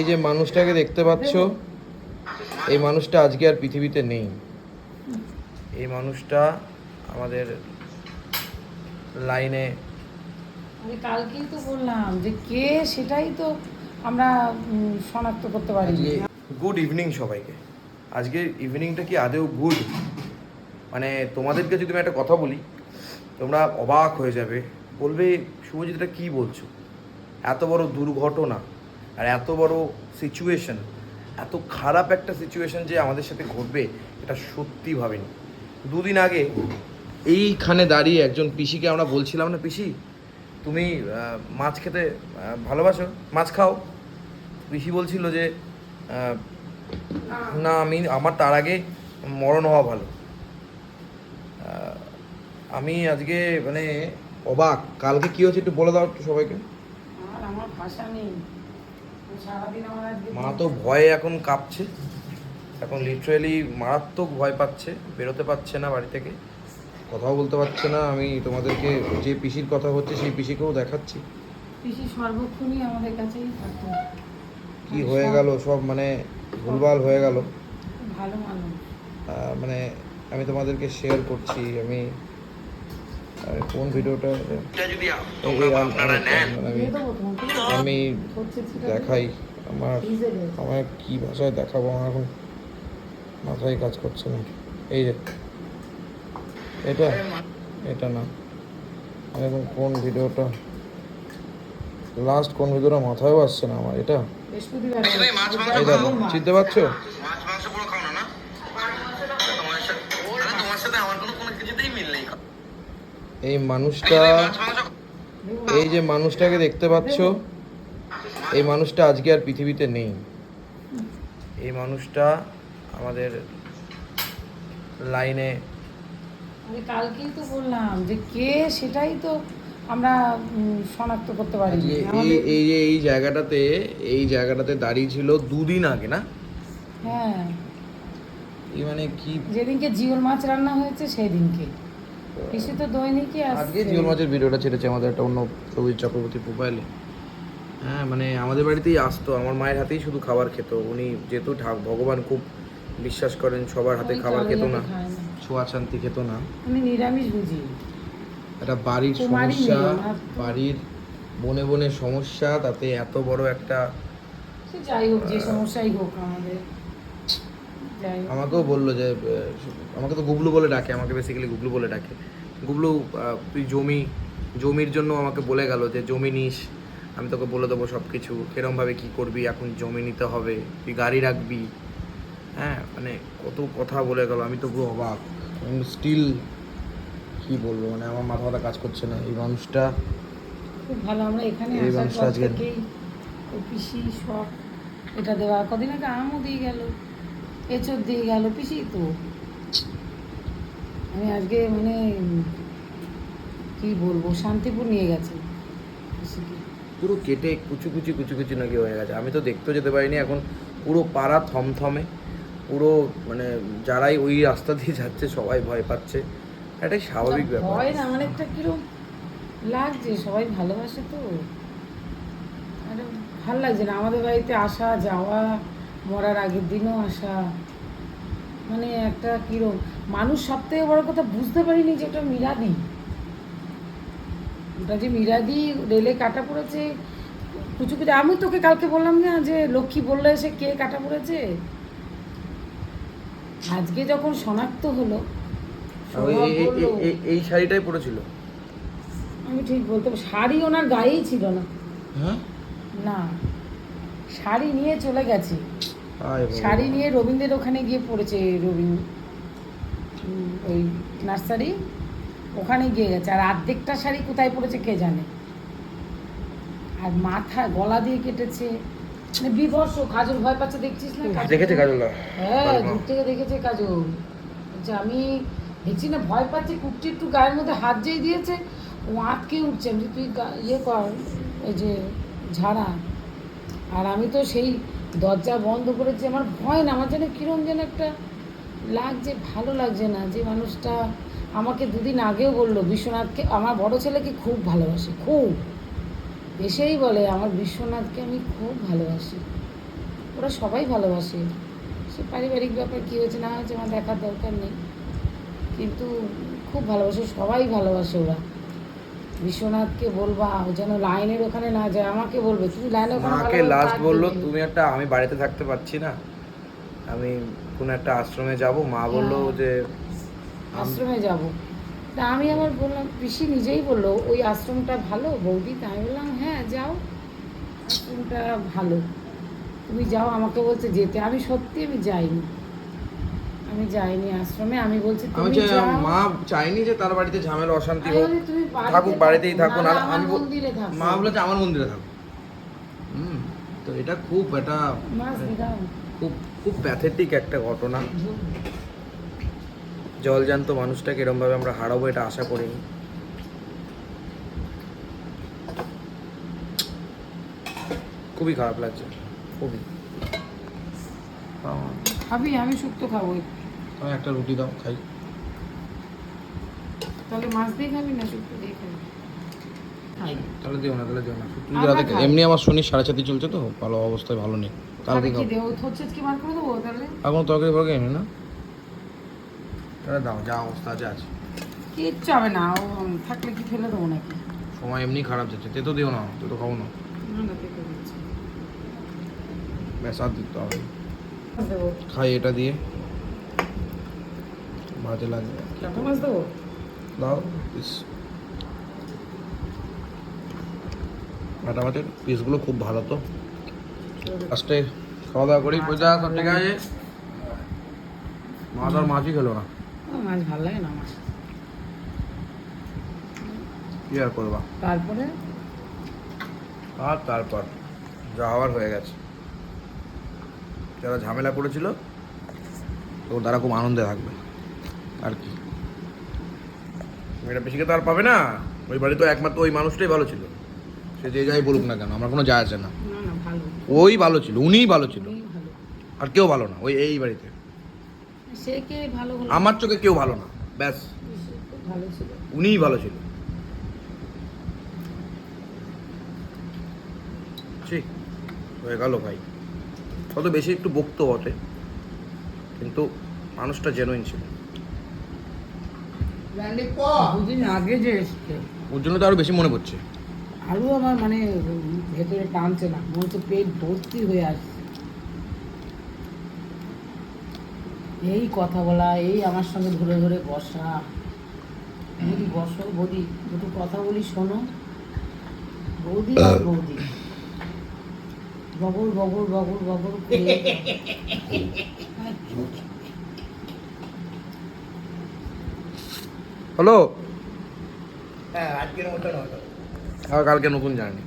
এই যে মানুষটাকে দেখতে পাচ্ছ এই মানুষটা আজকে আর পৃথিবীতে নেই। এই মানুষটা আমাদের লাইনে আমি কালকেই তো বললাম যে কে সেটাই তো আমরা শনাক্ত করতে পারি গুড ইভিনিং সবাইকে। আজকের ইভিনিংটা কি আদেও গুড মানে তোমাদেরকে যদি আমি একটা কথা বলি তোমরা অবাক হয়ে যাবে। বলবে শুভজিৎ এটা কী বলছো? এত বড় দুর্ঘটনা। আর এত বড় সিচুয়েশন এত খারাপ একটা সিচুয়েশন যে আমাদের সাথে ঘটবে, এটা সত্যি ভাবিনি। দুদিন আগে এইখানে দাঁড়িয়ে একজন পিসিকে আমরা বলছিলাম না, পিসি, তুমি মাছ খেতে ভালোবাসো? মাছ খাও? পিসি বলছিল যে না, আমি, আমার তার আগে মরণ হওয়া ভালো। আমি আজকে মানে অবাক। কালকে কি হচ্ছে একটু বলে দাও একটু সবাইকে। আমার নেই। মা তো ভয়ে এখন কাঁপছে। এখন লিটারেলি মারাত্মক ভয় পাচ্ছে বেরোতে পারছে না বাড়ি থেকে। কথাও বলতে পারছে না আমি তোমাদেরকে যে পিসির কথা হচ্ছে সেই পিসিকেও দেখাচ্ছি। পিসি সর্বক্ষণই আমাদের কাছেই থাকতো। কি হয়ে গেল সব মানে ভুলভাল হয়ে গেল। ভালো মানে আমি তোমাদেরকে শেয়ার করছি আমি কোন ভিডিওটা আম- দেখাই আমার। আমার কি ভাষায় দেখাবো? আমার এখন মাথায় কাজ করছে না। এই যে এটা এটা না। এখন কোন ভিডিওটা? লাস্ট কোন ভিডিওটা মাথায়ও আসছে না আমার এটা? দেখো চিনতে পারছ? মাছ মাংস পুরো খাও না না? তোমার সাথে তোমার সাথে আমার কোনো কোনো কিছুতেই মিল নেই। এই মানুষটা এই যে মানুষটাকে দেখতে পাচ্ছ এই মানুষটা আজকে আর পৃথিবীতে নেই। এই মানুষটা আমাদের লাইনে আমি কালকেই তো বললাম যে কে সেটাই তো আমরা শনাক্ত করতে পারি এই এই যে এই জায়গাটাতে এই জায়গাটাতে দাঁড়িয়ে ছিল দুদিন আগে না? হ্যাঁ। এই মানে কি যেদিনকে জিওল মাছ রান্না হয়েছে সেই দিনকে পিসি তো দৈনিকই আজকে জিওল মাছের ভিডিওটা ছেড়েছে আমাদের একটা অন্য চক্রবর্তী প্রোফাইলে। হ্যাঁ মানে আমাদের বাড়িতেই আসতো আমার মায়ের হাতেই শুধু খাবার খেত উনি যেহেতু ভগবান খুব বিশ্বাস করেন সবার হাতে খাবার খেত না। ছোঁয়া শান্তি খেত না। নিরামিষ বুঝি। একটা বাড়ির সমস্যা বাড়ির বনে বনে সমস্যা তাতে এত বড় একটা যাই হোক যে সমস্যাই হোক আমাদের। আমাকেও বলল যে আমাকে তো গুবলু বলে ডাকে আমাকে বেসিক্যালি গুবলু বলে ডাকে। গুবলু তুই জমি জমির জন্য আমাকে বলে গেল যে জমি নিস আমি তোকে বলে দেবো সব কিছু কিরমভাবে কী করবি? এখন জমি নিতে হবে তুই গাড়ি রাখবি। হ্যাঁ মানে কত কথা বলে গেল আমি তো পুরো অবাক। স্টিল কি বলব মানে আমার মাথা মাথা কাজ করছে না। এই মানুষটা খুব ভালো আমরা এখানে এই মানুষটা আজকে- পিসি সব এটা দেওয়া। কদিন আগে আমও দিয়ে গেল। এঁচড় দিয়ে গেল পিসি তো। আমি আজকে মানে কি বলব শান্তিপুর নিয়ে গেছে পুরো কেটে কুচু কুচি কুচু কুচি নাকি হয়ে গেছে। আমি তো দেখতেও যেতে পারিনি এখন পুরো পাড়া থমথমে। পুরো মানে যারাই ওই রাস্তা দিয়ে যাচ্ছে সবাই ভয় পাচ্ছে। এটাই স্বাভাবিক ব্যাপার। ভয় না মানে একটা কিরম লাগছে সবাই ভালোবাসে তো। আরে ভালো লাগছে না। আমাদের বাড়িতে আসা যাওয়া মরার আগের দিনও আসা। মানে একটা কিরম। মানুষ সব থেকে বড় কথা বুঝতে পারিনি যে ওটা মিরাদি ওটা যে মিরাদি রেলে কাটা পড়েছে কুচু কুচু আমি তোকে কালকে বললাম না যে লক্ষ্মী বলল এসে কে কাটা পড়েছে? আজকে যখন শনাক্ত হলো এই- শাড়িটাই পরেছিল। আমি ঠিক বলতে শাড়ি ওনার গায়েই ছিল না। হ্যাঁ? না শাড়ি নিয়ে চলে গেছে। শাড়ি নিয়ে রবীন্দ্রের ওখানে গিয়ে পড়েছে রবীন্দ্র ওই নার্সারি ওখানে গিয়ে গেছে। আর অর্ধেকটা শাড়ি কোথায় পড়েছে কে জানে? আর মাথা গলা দিয়ে কেটেছে। মানে বিভৎস কাজল ভয় পাচ্ছে দেখছিস না? দেখেছে কাজল? হ্যাঁ দূর থেকে দেখেছে কাজল। বলছে আমি দেখছি না ভয় পাচ্ছি কুপটি একটু গায়ের মধ্যে হাত যেই দিয়েছে ও আটকে উঠছে। আমি তুই ইয়ে কর ওই যে ঝাড়া। আর আমি তো সেই দরজা বন্ধ করেছি, আমার ভয় না, আমার যেন কিরম যেন একটা লাগছে, ভালো লাগছে না যে মানুষটা আমাকে দুদিন আগেও বলল, বিশ্বনাথকে, আমার বড় ছেলেকে খুব ভালোবাসে, খুব। এসেই বলে, আমার বিশ্বনাথকে আমি খুব ভালোবাসি। ওরা সবাই ভালোবাসে। সে পারিবারিক ব্যাপার, কী হয়েছে না হয়েছে, আমার দেখার দরকার নেই। কিন্তু খুব ভালোবাসে, সবাই ভালোবাসে ওরা। বিশ্বনাথকে বলবা ও যেন লাইনের ওখানে না যায় আমাকে বলবে। তুমি লাইনের ওখানে আমাকে লাস্ট বলল তুমি একটা আমি বাড়িতে থাকতে পারছি না। আমি কোনো একটা আশ্রমে যাব। মা বলল হ্যাঁ। যে আশ্রমে যাব। তা আমি আবার বললাম পিসি নিজেই বলল ওই আশ্রমটা ভালো বৌদি? তাই বললাম হ্যাঁ যাও। আশ্রমটা ভালো। তুমি যাও আমাকে বলছে যেতে। আমি সত্যি আমি যাইনি। আমি যাইনি আশ্রমে আমি বলছি আমি তুমি যাও। মা চাইনি যে তার বাড়িতে ঝামেলা অশান্তি হোক বলি, থাকুক বাড়িতেই থাকো, থাকুক না, আমি বল-। মা বলেছে আমার মন্দিরে থাকো। হুম তো এটা খুব এটা খুব খুব প্যাথেটিক একটা ঘটনা। জলজান্ত মানুষটাকে এরমভাবে আমরা হারাবো এটা আশা করিনি। খুবই খারাপ লাগছে। খুবই। খাবি আমি শুক্তো খাব। আমি একটা রুটি দাও খাই। তাহলে মাছ দিয়ে খাবি না শুক্তো দিয়ে খাবি? খাই। তাহলে দিও না তাহলে দিও না। শুক্তো আমরা রাতে এমনি আমার শনি সাড়ে সাথে চলছে তো ভালো অবস্থায় ভালো নেই। তাহলে কালকে কি খাব। দেবো থচ্ছে কি বার করে দেবো তাহলে? এখন তরকারি ফরকারি এনে না? তাহলে দাও যা অবস্থা আছে আছে। কিচ্ছু হবে না ও থাকলে কি ফেলে দেবো নাকি? সময় এমনি খারাপ যাচ্ছে তে তো দিও না তে তো খাব না। ব্যাস আর দিতে হবে খাই এটা দিয়ে। বাজে লাগে কাঁটা মাছ দেবো? দাও পিস বাটা মাছের পিসগুলো খুব ভালো তো। লাস্টে খাওয়া দাওয়া করি পয়সা সব ঠিক আছে? মাছ আর মাছই খেলো না। মাছ ভালো লাগে না আমার। কি আর করবা? তারপরে? আর তারপর যা হওয়ার হয়ে গেছে। যারা ঝামেলা করেছিল তো তারা খুব আনন্দে থাকবে। আর কি। মেয়েটা বেশিকে তো আর পাবে না। ওই বাড়ি তো একমাত্র ওই মানুষটাই ভালো ছিল। সে যে যাই বলুক না কেন আমার কোনো যায় আসে না। না না ভালো। ওই ভালো ছিল উনিই ভালো ছিল। আর কেউ ভালো না ওই এই বাড়িতে। সে কে ভালো হলো? আমার চোখে কেউ ভালো না ব্যাস। সে ভালো ছিল। উনিই ভালো ছিল। ঠিক হয়ে গেল ভাই। কত বেশি একটু বকতো বটে কিন্তু মানুষটা জেনুইন ছিল। দুদিন আগে যে এসছে। ওর জন্য তো আরও বেশি মনে পড়ছে। আলু আমার মানে ভেতরে টানছে না। মনে হচ্ছে পেট ভর্তি হয়ে আসছে। এই কথা বলা এই আমার সঙ্গে ধরে ধরে বসা। বৌদি বসো বৌদি দুটো কথা বলি শোনো। বৌদি আর বৌদি। বগর বগর বগর বগর করে। হলো হ্যাঁ আজকের মতন হলো। আর কালকে নতুন জার্নি।